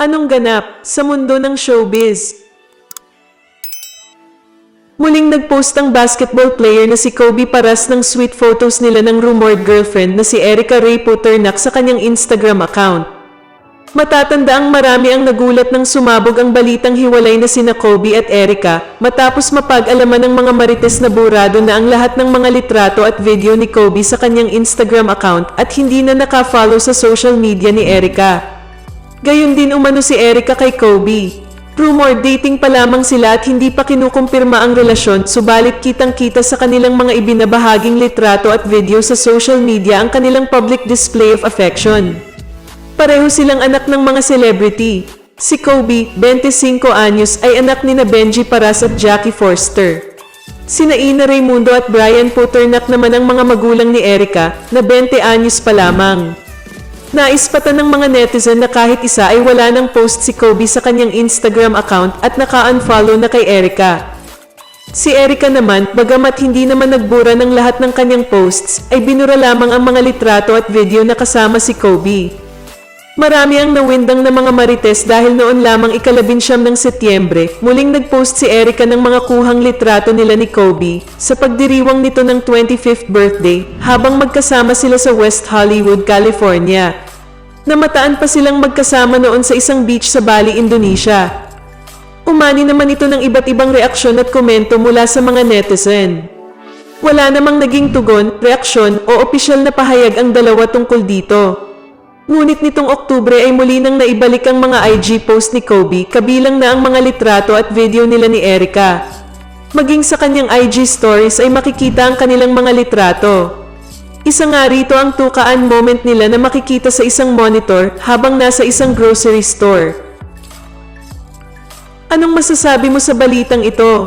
Anong ganap sa mundo ng showbiz? Muling nagpost ang basketball player na si Kobe Paras ng sweet photos nila ng rumored girlfriend na si Erica Ray Poternak sa kanyang Instagram account. Matatanda ang marami ang nagulat nang sumabog ang balitang hiwalay na sina Kobe at Erica matapos mapag-alaman ng mga marites na burado na ang lahat ng mga litrato at video ni Kobe sa kanyang Instagram account at hindi na nakafollow sa social media ni Erica. Gayon din umano si Erica kay Kobe. Rumor dating pa lamang sila at hindi pa kinukumpirma ang relasyon subalit kitang-kita sa kanilang mga ibinabahaging litrato at video sa social media ang kanilang public display of affection. Pareho silang anak ng mga celebrity. Si Kobe, 25 anyos, ay anak ni na Benji Paras at Jackie Forster. Sina Ina Raimundo at Brian Poternak naman ang mga magulang ni Erica na 20 anyos pa lamang. Naispatan ng mga netizen na kahit isa ay wala ng post si Kobe sa kanyang Instagram account at naka-unfollow na kay Erica. Si Erica naman, bagamat hindi naman nagbura ng lahat ng kanyang posts, ay binura lamang ang mga litrato at video na kasama si Kobe. Marami ang nawindang na mga marites dahil noon lamang ikalabinsyam ng Setyembre, muling nagpost si Erica ng mga kuhang litrato nila ni Kobe sa pagdiriwang nito ng 25th birthday habang magkasama sila sa West Hollywood, California. Namataan pa silang magkasama noon sa isang beach sa Bali, Indonesia. Umani naman ito ng iba't ibang reaksyon at komento mula sa mga netizen. Wala namang naging tugon, reaksyon o opisyal na pahayag ang dalawa tungkol dito. Ngunit nitong Oktubre ay muli nang naibalik ang mga IG post ni Kobe kabilang na ang mga litrato at video nila ni Erica. Maging sa kanyang IG stories ay makikita ang kanilang mga litrato. Isa nga rito ang tukaan moment nila na makikita sa isang monitor habang nasa isang grocery store. Anong masasabi mo sa balitang ito?